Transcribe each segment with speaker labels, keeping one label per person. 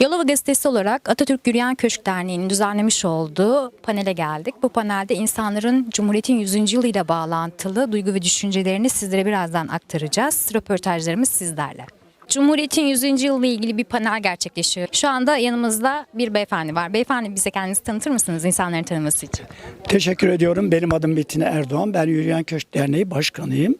Speaker 1: Yalova Gazetesi olarak Atatürk Yürüyen Köşk Derneği'nin düzenlemiş olduğu panele geldik. Bu panelde insanların Cumhuriyet'in 100. yılıyla bağlantılı duygu ve düşüncelerini sizlere birazdan aktaracağız. Röportajlarımız sizlerle. Cumhuriyet'in 100. yılı ile ilgili bir panel gerçekleşiyor. Şu anda yanımızda bir beyefendi var. Beyefendi bize kendinizi tanıtır mısınız insanların tanıması için?
Speaker 2: Teşekkür ediyorum. Benim adım Metin Erdoğan. Ben Yürüyen Köşk Derneği Başkanıyım.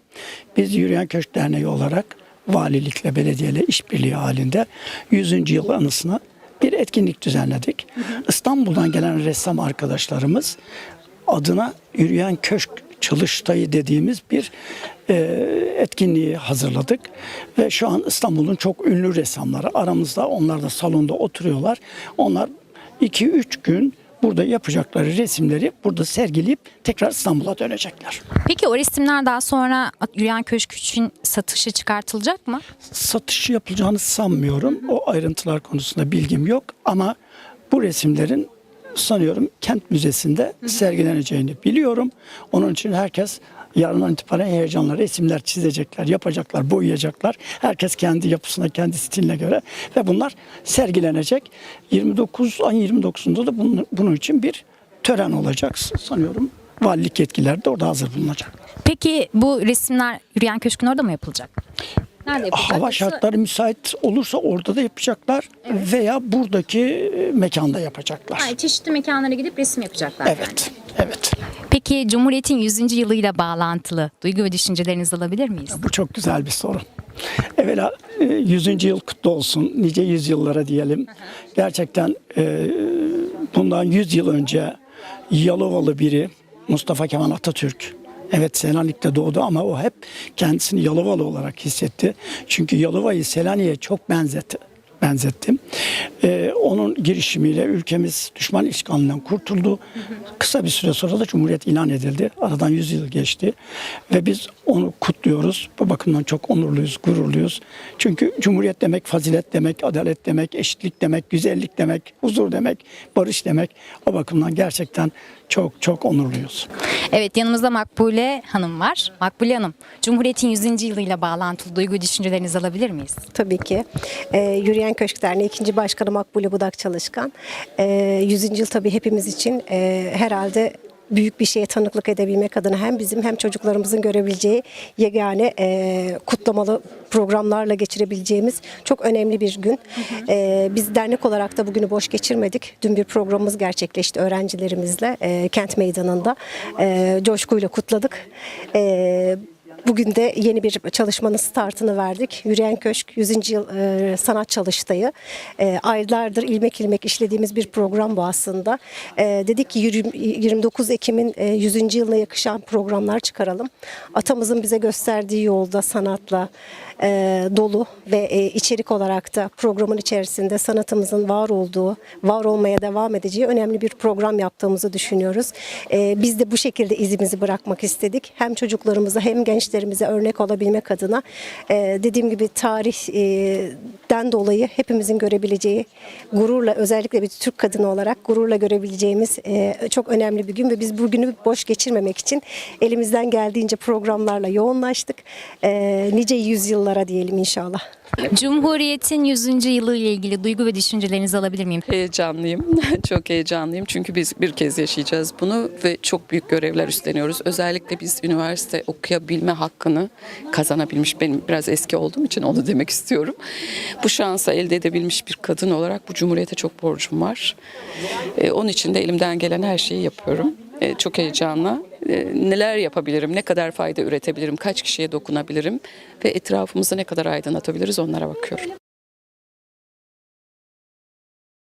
Speaker 2: Biz Yürüyen Köşk Derneği olarak valilikle, belediyeyle işbirliği halinde 100. yıl anısına bir etkinlik düzenledik. İstanbul'dan gelen ressam arkadaşlarımız adına Yürüyen Köşk Çalıştayı dediğimiz bir e, etkinliği hazırladık. Ve şu an İstanbul'un çok ünlü ressamları aramızda. Onlar da salonda oturuyorlar. Onlar 2-3 gün burada yapacakları resimleri burada sergileyip tekrar İstanbul'a dönecekler.
Speaker 1: Peki o resimler daha sonra Yürüyen Köşk için satışa çıkartılacak mı?
Speaker 2: Satış yapılacağını sanmıyorum. O ayrıntılar konusunda bilgim yok ama bu resimlerin sanıyorum kent müzesinde sergileneceğini biliyorum. Onun için herkes yarından itibaren heyecanla resimler çizecekler, yapacaklar, boyayacaklar. Herkes kendi yapısına, kendi stiline göre ve bunlar sergilenecek. 29 ayın 29'unda da bunun, bunun için bir tören olacak sanıyorum. Valilik yetkilileri de orada hazır bulunacaklar.
Speaker 1: Peki bu resimler Yürüyen Köşk'ün orada mı yapılacak? Nerede yapılacak?
Speaker 2: Hava şartları müsait olursa orada da yapacaklar veya buradaki e, mekanda yapacaklar.
Speaker 1: Yani çeşitli mekanlara gidip resim yapacaklar.
Speaker 2: Evet, evet.
Speaker 1: Peki Cumhuriyet'in 100. yılıyla bağlantılı duygu ve düşüncelerinizi alabilir miyiz?
Speaker 2: Bu çok güzel bir soru. Evvela e, 100. yıl kutlu olsun. Nice yüzyıllara diyelim. Gerçekten e, bundan 100 yıl önce Yalovalı biri Mustafa Kemal Atatürk Evet Selanik'te doğdu ama o hep kendisini Yalovalı olarak hissetti. Çünkü Yalova'yı Selanik'e çok benzetti benzettim. Ee, onun girişimiyle ülkemiz düşman işgalinden kurtuldu. Kısa bir süre sonra da Cumhuriyet ilan edildi. Aradan 100 yıl geçti ve biz onu kutluyoruz. Bu bakımdan çok onurluyuz, gururluyuz. Çünkü Cumhuriyet demek fazilet demek, adalet demek, eşitlik demek, güzellik demek, huzur demek, barış demek. O bakımdan gerçekten çok çok onurluyuz.
Speaker 1: Evet yanımızda Makbule Hanım var. Makbule Hanım, Cumhuriyet'in 100. yılıyla bağlantılı duygu düşüncelerinizi alabilir miyiz?
Speaker 3: Tabii ki. Ee, Yürüyen Köşk Derneği 2. Başkanı Makbule Budak Çalışkan. Ee, 100. yıl tabii hepimiz için e, herhalde büyük bir şeye tanıklık edebilmek adına hem bizim hem çocuklarımızın görebileceği yegane e, kutlamalı programlarla geçirebileceğimiz çok önemli bir gün. Ee, biz dernek olarak da bugünü boş geçirmedik. Dün bir programımız gerçekleşti öğrencilerimizle e, kent meydanında. E, coşkuyla kutladık. E, Bugün de yeni bir çalışmanın startını verdik. Yürüyen Köşk 100. yıl e, sanat çalıştayı. E, aylardır ilmek ilmek işlediğimiz bir program bu aslında. E, dedik ki yürü- 29 Ekim'in e, 100. yılına yakışan programlar çıkaralım. Atamızın bize gösterdiği yolda sanatla e, dolu ve e, içerik olarak da programın içerisinde sanatımızın var olduğu, var olmaya devam edeceği önemli bir program yaptığımızı düşünüyoruz. E, biz de bu şekilde izimizi bırakmak istedik. Hem çocuklarımıza hem gençlerimize örnek olabilmek adına e, dediğim gibi tarihten dolayı hepimizin görebileceği gururla özellikle bir Türk kadını olarak gururla görebileceğimiz e, çok önemli bir gün ve biz bugünü boş geçirmemek için elimizden geldiğince programlarla yoğunlaştık. E, nice yüzyıllara diyelim inşallah.
Speaker 1: Cumhuriyet'in 100. yılı ile ilgili duygu ve düşüncelerinizi alabilir miyim?
Speaker 4: Heyecanlıyım. çok heyecanlıyım. Çünkü biz bir kez yaşayacağız bunu ve çok büyük görevler üstleniyoruz. Özellikle biz üniversite okuyabilme hakkını kazanabilmiş benim biraz eski olduğum için onu demek istiyorum. Bu şansı elde edebilmiş bir kadın olarak bu cumhuriyete çok borcum var. Ee, onun için de elimden gelen her şeyi yapıyorum. Ee, çok heyecanlı. Ee, neler yapabilirim, ne kadar fayda üretebilirim, kaç kişiye dokunabilirim ve etrafımızı ne kadar aydınlatabiliriz onlara bakıyorum.